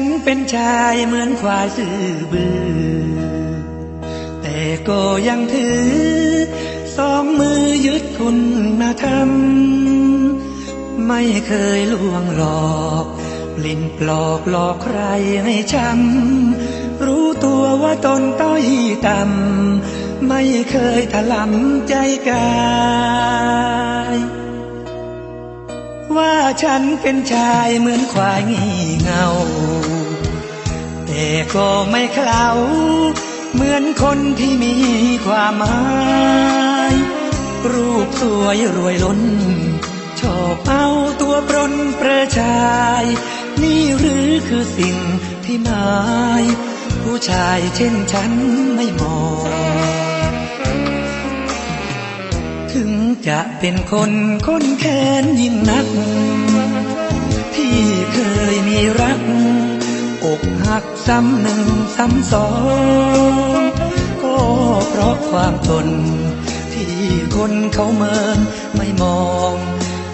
ฉันเป็นชายเหมือนควายซื่อบือ แต่ก็ยังถือ สองมือยึดคุณธรรมไม่เคยลวงหลอกลิ้นปลอกหลอกใครให้ช้ำรู้ตัวว่าตนต้อยต่ำไม่เคยถลำใจกายว่าฉันเป็นชายเหมือนควายงี่เงา ก็ไม่เคลาเหมือนคนที่มีความหมายรูปสวยรวยล้น ชอบเอาตัวปรนประชาย นี่หรือคือสิ่งที่หมาย ผู้ชายเช่นฉันไม่มอง ถึงจะเป็นคนคนแค้นยิ่งนัก ที่เคยมีรักอก หักซ้ำหนึ่งซ้ำสองก็เพราะความทนที่คนเขาเมินไม่มอง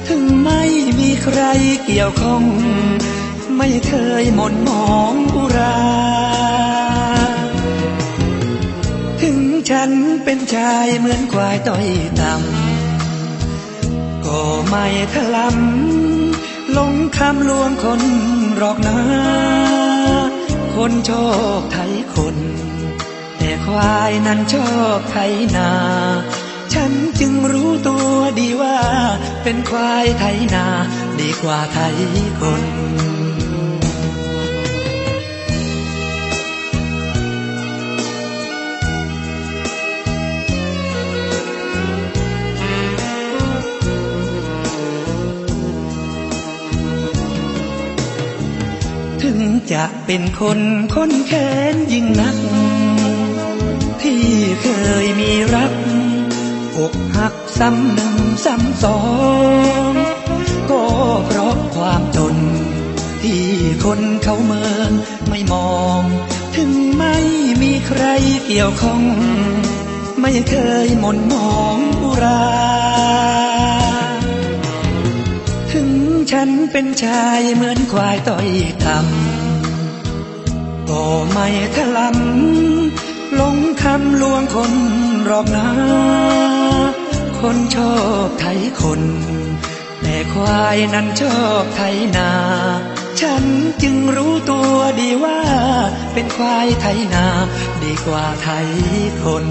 ถึงไม่มีใครเกี่ยวข้อง ไม่เคยหม่นหมองอุรา ถึงฉันเป็นชายเหมือนควายต้อยต่ำก็ไม่ถลำลงคำลวงคนหรอกนะ คนชอบไถคน แต่ควายนั้นชอบไถนา ฉันจึงรู้ตัวดีว่า เป็นควายไถนา ดีกว่าไถคน จะเป็นคนคนแค้นยิ่งนัก ที่เคยมีรักอกหักซ้ำหนึ่งซ้ำสอง ก็เพราะความจน ที่คนเขาเมินไม่มอง ถึงไม่มีใครเกี่ยวข้อง ไม่เคยหม่นมองอุรา ถึงฉันเป็นชายเหมือนควายต้อยต่ำ ก็ไม่ถลำลงคำลวงคนรอบนาคนชอบไทยคน แต่ควายนั้นชอบไทยนา ฉันจึงรู้ตัวดีว่า เป็นควายไทยนา ดีกว่าไทยคน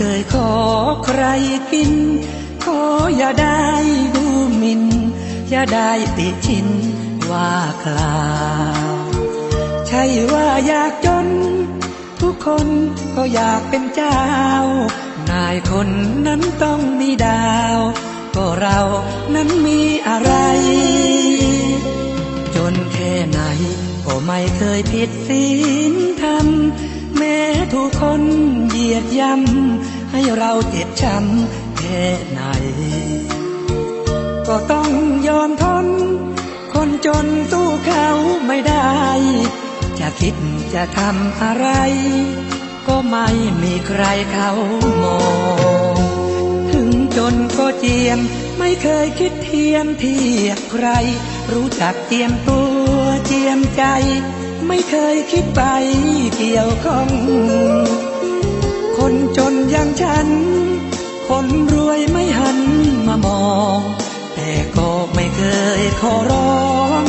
เคยขอใครกิน ขออย่าได้ดูหมิน อย่าได้ติชินว่ากล่าวใช่ว่าอยากจน ทุกคนก็อยากเป็นเจ้า นายคนนั้นต้องมีดาว ก็เรานั้นมีอะไร จนแค่ไหน ก็ไม่เคยผิดศีลธรรมแม้ทุกคนเหยียดย้ำ ให้เราเจ็บช้ำแค่ไหน ก็ต้องยอมทน คนจนสู้เขาไม่ได้ จะคิดจะทำอะไร ก็ไม่มีใครเขามองถึงจนก็เจียม ไม่เคยคิดเทียมเทียบใคร รู้จักเจียมตัวเจียมใจ ไม่เคยคิดไปเกี่ยวข้อง คนจนอย่างฉัน คนรวยไม่หันมามอง แต่ก็ไม่เคยขอร้อง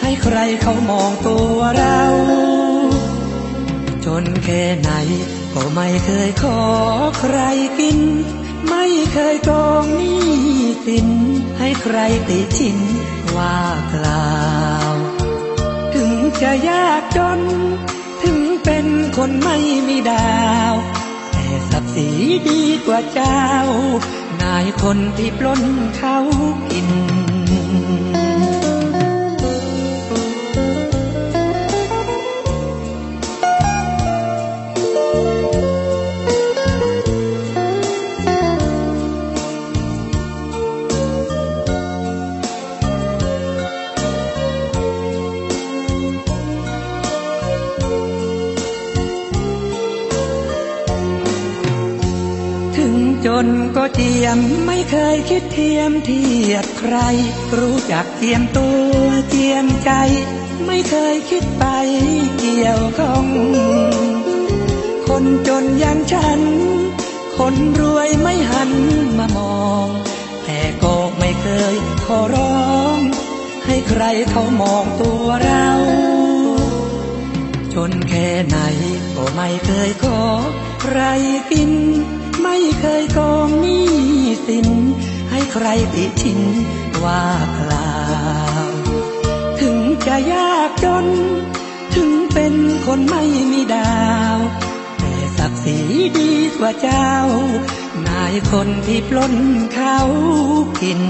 ให้ใครเขามองตัวเรา จนแค่ไหนก็ไม่เคยขอใครกิน ไม่เคยกองหนี้สิน ให้ใครติชินว่ากล่าว ถึงจะยากจน ถึงเป็นคนไม่มีดาว ดีกว่าเจ้า นายคนที่ปล้นเขากิน จนก็เจียมไม่เคยคิดเทียมเทียบใคร รู้จักเจียมตัวเจียมใจ ไม่เคยคิดไปเกี่ยวข้อง คนจนอย่างฉัน คนรวยไม่หันมามอง แต่ก็ไม่เคยขอร้อง ให้ใครเขามองตัวเรา จนแค่ไหนก็ไม่เคยขอใครกิน ไม่เคยกองหนี้สิน ให้ใครติชินว่าเปล่าถึงจะยากจน ถึงเป็นคนไม่มีดาว แต่ศักดิ์ศรีดีกว่าเจ้า นายคนที่ปล้นเขากิน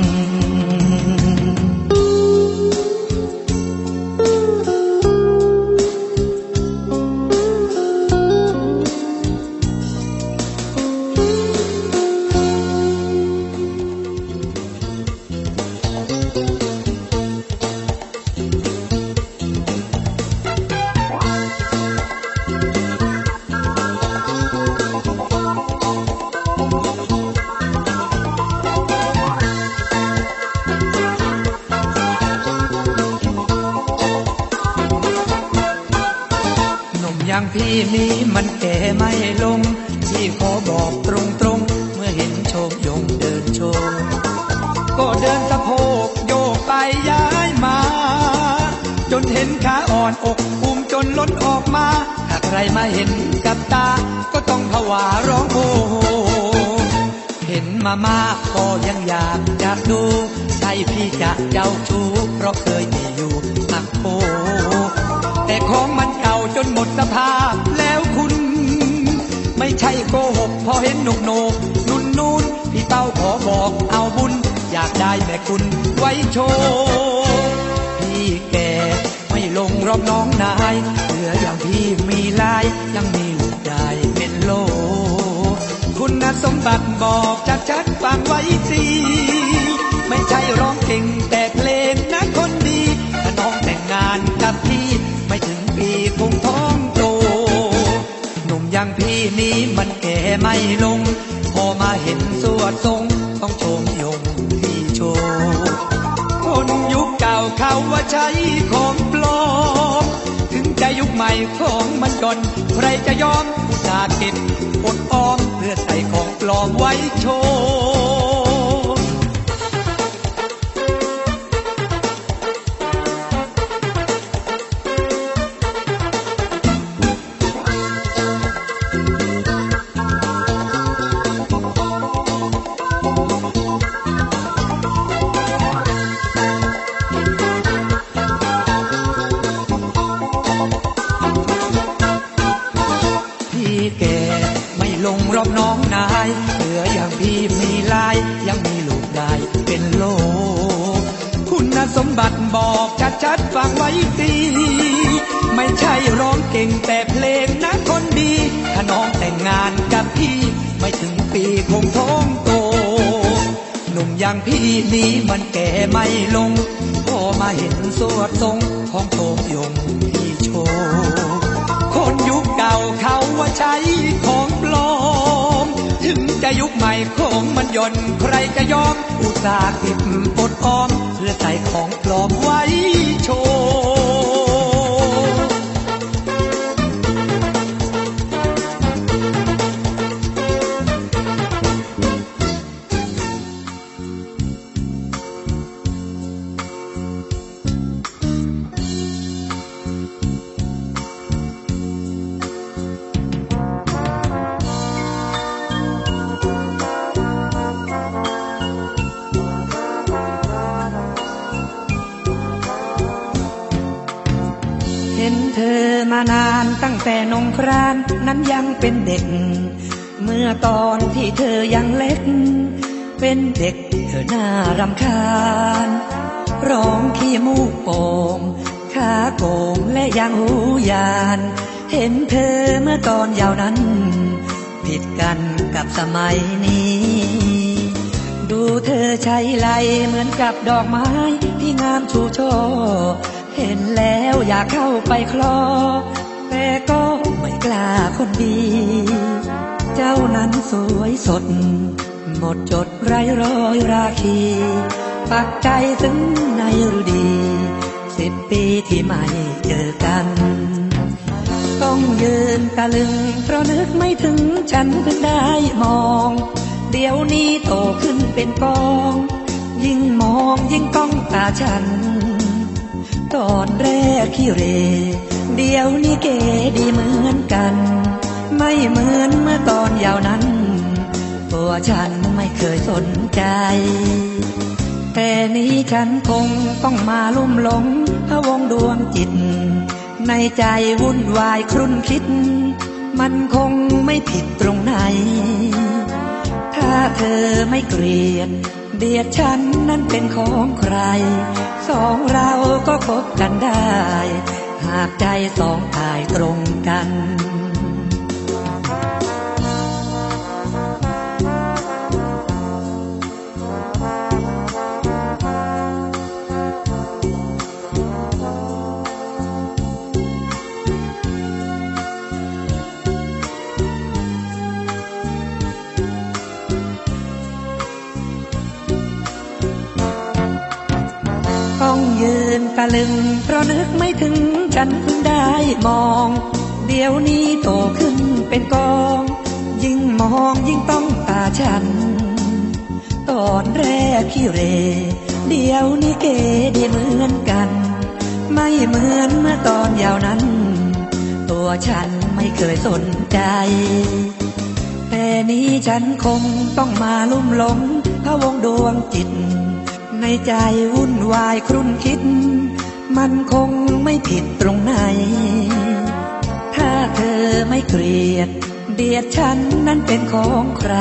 นุ่มอย่างพี่นี้มันแก่ไม่ลง ที่ขอบอกตรงๆเมื่อเห็นโชคยงเดินโชว์ก็เดินสะโพกโยกไปย้ายมา จนเห็นขาอ่อนอกอุ้มจนล้นออกมาถ้าใครมาเห็นกับตา ก็ต้องผวาร้องโอ้โหเห็นมามากก็ยังอยากอยากดู ใช่พี่จะเจ้าชู้เพราะเคยมี ใช่โกหก พอเห็นหนุกโนกนุ่นนูนพี่เต้าขอบอกเอาบุญ อยากได้แม่คุณไว้โชว์พี่แกไม่ลงรอบน้องนายเหลืออย่างพี่มีลายยังมีลูกได้เป็นโล คุณสมบัติบอกชัดๆฟังไว้สิ ไม่ลง พอมาเห็นสวดทรงต้องชมยงที่โชว์คนยุคเก่าเขาว่าใช้ของปลอม ถึงจะยุคใหม่ของมันก่อนใครจะยอมอุตส่าห์เก็บอดออมเพื่อใส่ของปลอมไว้โชว์านกับพี่ ไม่ถึงปีคงท้องโต หนุ่มอย่างพี่นี้มันแก่ไม่ลงพอมาเห็นสวดทรงของโทมยงพี่โชว์คนยุคเก่าเขาว่าใช้ของปลอม ถึงจะยุคใหม่ของมันย่นใครจะยอม อุตส่าห์เก็บอดออมเพื่อใส่ของปลอมไว้โชว์านานตั้งแต่นงครานนั้นยังเป็นเด็ก เมื่อตอนที่เธอยังเล็ก เป็นเด็กเธอหน้ารำคาญ ร้องขี้มูกโป่งขาโก่งและยังหูยาน เห็นเธอเมื่อตอนยาวนั้น ผิดกันกับสมัยนี้ ดูเธอใช้ไหลเหมือนกับดอกไม้ที่งามชูโชว์ เห็นแล้วอยากเข้าไปคลอ แต่ก็ไม่กล้าคนดี เจ้านั้นสวยสด หมดจดไรรอยราคี ปักใจถึงในฤดี สิบปีที่ไม่เจอกัน ต้องยืนตะลึง เพราะนึกไม่ถึงฉันเพิ่งได้มอง เดี๋ยวนี้โตขึ้นเป็นกอง ยิ่งมองยิ่งต้องตาฉัน ตอนแรกขี้เร เดี๋ยวนี้เก๋ดีเหมือนกัน ไม่เหมือนเมื่อตอนยาวนั้น ตัวฉันไม่เคยสนใจ แต่นี้ฉันคงต้องมาลุ่มหลงพะวงดวงจิต ในใจวุ่นวายครุ่นคิด มันคงไม่ผิดตรงไหน ถ้าเธอไม่เกลียด เดียดฉันนั้นเป็นของใคร สองเราก็คบกันได้ หากใจสองทายตรงกัน นตะลึง เพราะนึกไม่ถึงฉันได้มอง เดี๋ยวนี้โตขึ้นเป็นกอง ยิ่งมองยิ่งต้องตาฉัน ตอนแรกขี้เร เดี๋ยวนี้เก๋ดีเหมือนกัน ไม่เหมือนเมื่อตอนยาวนั้น ตัวฉันไม่เคยสนใจแต่นี้ฉันคงต้องมาลุ่มหลงพะวงดวงจิต ในใจวุ่นวายครุ่นคิด มันคงไม่ผิดตรงไหน ถ้าเธอไม่เกลียด เดียดฉันนั้นเป็นของใคร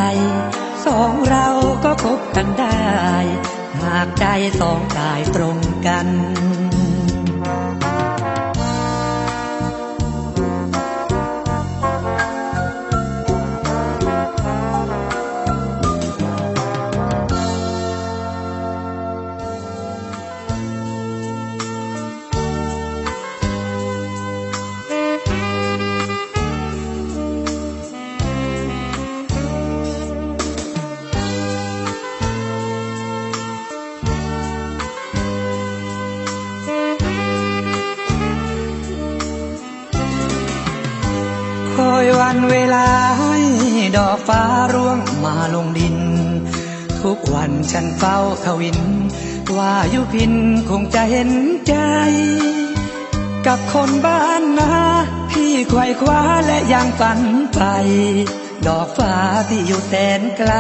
สองเราก็คบกันได้ หากใจสองกายตรงกัน ยวันเวลาให้ดอกฟ้าร่วงมาลงดิน ทุกวันฉันเฝ้าทวิน ว่ายุพินคงจะเห็นใจ กับคนบ้านนาที่ไขว่คว้าและยังฝันไป ดอกฟ้าที่อยู่แสนไกล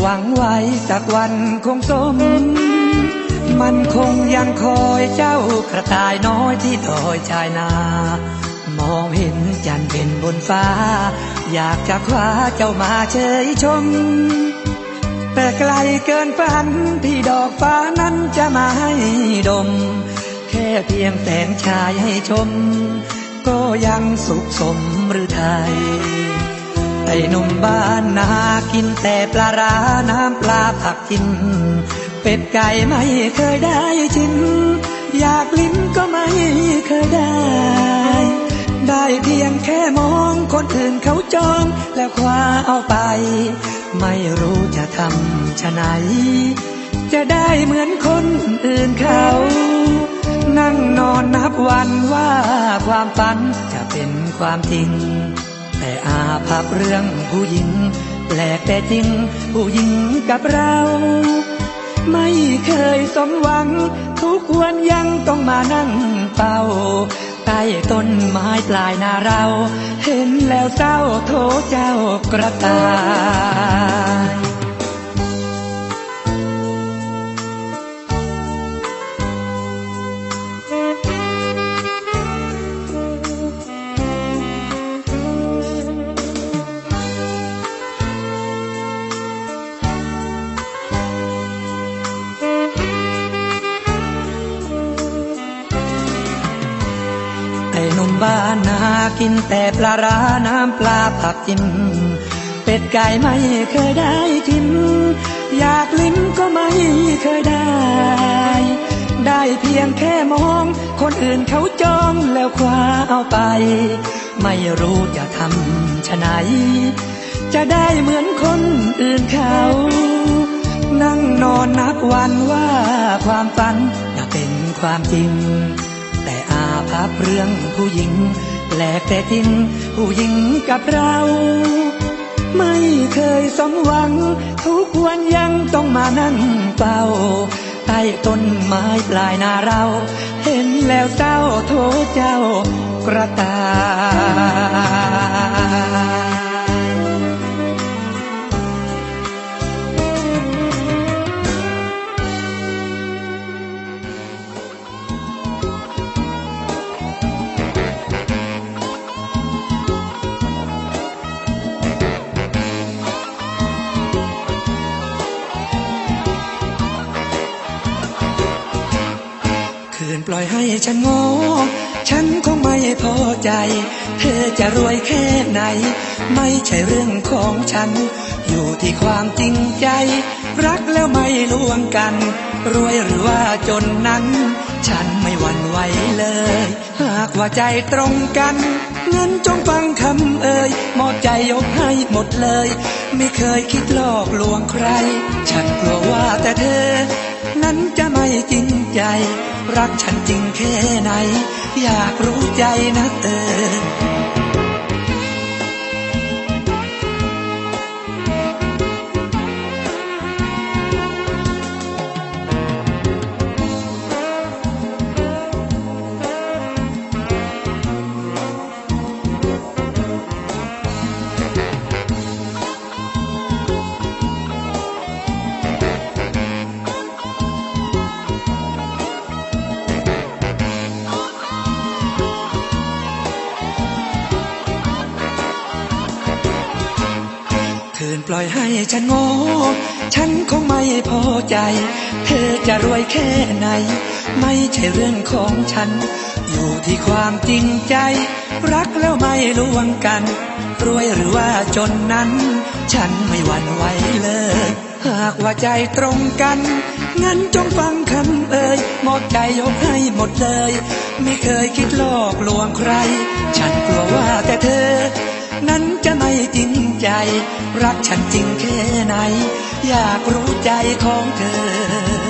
หวังไว้สักวันคงสมมันคงยังคอยเจ้ากระต่ายน้อยที่ดอยชายนา มองเห็นจันเป็นบนฟ้า อยากจะคว้าเจ้ามาเชยชม แต่ไกลเกินฝันที่ดอกฟ้านั้นจะมาให้ดม แค่เพียงแสงชายให้ชม ก็ยังสุขสมหรือไทยไอ้หนุ่มบ้านนากินแต่ปลาร้าน้ำปลาผักกิน เป็ดไก่ไม่เคยได้ชิมอยากลิ้มก็ไม่เคยได้ ได้เพียงแค่มองคนอื่นเขาจองแล้วคว้าเอาไป ไม่รู้จะทำชะไหน จะได้เหมือนคนอื่นเขา นั่งนอนนับวันว่าความฝันจะเป็นความจริง แต่อาภัพเรื่องผู้หญิงแปลกแต่จริงผู้หญิงกับเราไม่เคยสมหวัง ทุกวันยังต้องมานั่งเฝ้า ใต้ต้นไม้ปลายนาเรา เห็นแล้วเศร้าโทเจ้ากระต่าย กินแต่ปลาร้าน้ำปลาผักจิ้มเป็ดไก่ไม่เคยได้ทิมอยากลิ้มก็ไม่เคยได้ ได้เพียงแค่มอง คนอื่นเขาจองแล้วคว้าเอาไป ไม่รู้จะทำชะไหน จะได้เหมือนคนอื่นเขา นั่งนอนนับวันว่าความฝันจะเป็นความจริง แต่อาภัพเรื่องผู้หญิง แปลกแต่จริงผู้หญิงกับเรา ไม่เคยสมหวัง ทุกวันยังต้องมานั่งเฝ้าใต้ต้นไม้ปลายนาเรา เห็นแล้วเศร้าโทษเจ้ากระตา ฉันโง่ ฉันคงไม่พอใจ เธอจะรวยแค่ไหน ไม่ใช่เรื่องของฉัน อยู่ที่ความจริงใจ รักแล้วไม่ลวงกัน รวยหรือว่าจนนั้น ฉันไม่หวั่นไหวเลย หากว่าใจตรงกันงั้นจงฟังคำเอ่ยหมดใจยกให้หมดเลย ไม่เคยคิดหลอกลวงใคร ฉันกลัวว่าแต่เธอ นั้นจะไม่จริงใจ รักฉันจริงแค่ไหน อยากรู้ใจนะเธอ ให้ฉันโง่ฉันคงไม่พอใจ เธอจะรวยแค่ไหน ไม่ใช่เรื่องของฉัน อยู่ที่ความจริงใจ รักแล้วไม่ลวงกัน รวยหรือว่าจนนั้น ฉันไม่หวั่นไหวเลย หากว่าใจตรงกัน งั้นจงฟังคำเอ่ยหมดใจยกให้หมดเลย ไม่เคยคิดหลอกลวงใคร ฉันกลัวว่าแต่เธอ นั้นจะไม่จริงใจ รักฉันจริงแค่ไหน อยากรู้ใจของเธอ